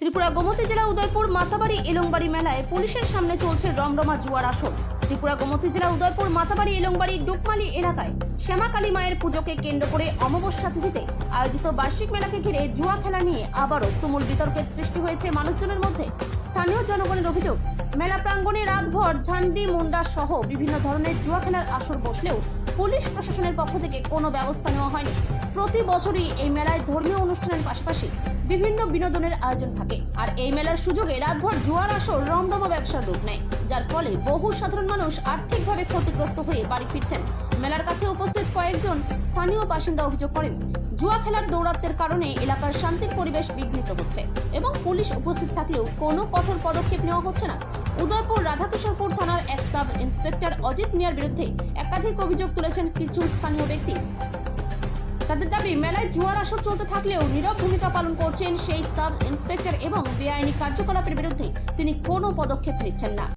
ত্রিপুরা গোমতী জেলা উদয়পুর মাতাবাড়ি এলংবাড়ি মেলায় পুলিশের সামনে চলছে রমরমা জুয়ার আসর। ত্রিপুরা গোমতী জেলা উদয়পুর মাতাবাড়ি এলংবাড়ি ডুকমালি এলাকায় শ্যামাকালী মায়ের পুজোকে কেন্দ্র করে অমাবস্যা তিথিতে আয়োজিত বার্ষিক মেলাকে ঘিরে জুয়া খেলা নিয়ে আবারও তুমুল বিতর্কের সৃষ্টি হয়েছে মানুষজনের মধ্যে। স্থানীয় জনগণের অভিযোগ, মেলা প্রাঙ্গণে রাতভর ঝান্ডি, মুন্ডা সহ বিভিন্ন ধরনের জুয়া খেলার আসর বসলেও পুলিশ প্রশাসনের পক্ষ থেকে কোনো ব্যবস্থা নেওয়া হয়নি। প্রতি বছরই এই মেলায় ধর্মীয় অনুষ্ঠানের পাশাপাশি বিভিন্ন বিনোদনের আয়োজন থাকে। আর এই মেলার সুযোগে রাতভর জুয়ার আসর রমরমা ব্যবসার রূপ নেয়। যার ফলে বহু সাধারণ মানুষ আর্থিকভাবে ক্ষতিগ্রস্ত হয়ে বাড়ি ফিরছেন। মেলার কাছে উপস্থিত কয়েকজন স্থানীয় বাসিন্দা অভিযোগ করেন, জুয়া খেলার দৌরাত্মের কারণে এলাকার শান্তির পরিবেশ বিঘ্নিত হচ্ছে এবং পুলিশ উপস্থিত থাকলেও কোনো কঠোর পদক্ষেপ নেওয়া হচ্ছে না। উদয়পুর রাধাকিশোরপুর থানার এক সাব ইন্সপেক্টর অজিত মিয়ার বিরুদ্ধে একাধিক অভিযোগ তুলেছেন কিছু স্থানীয় ব্যক্তি। তাদের দাবি, মেলায় জুয়ার আসর চলতে থাকলেও নীরব ভূমিকা পালন করছেন সেই সাব ইন্সপেক্টর এবং বেআইনি কার্যকলাপের বিরুদ্ধে তিনি কোনো পদক্ষেপ নিচ্ছেন না।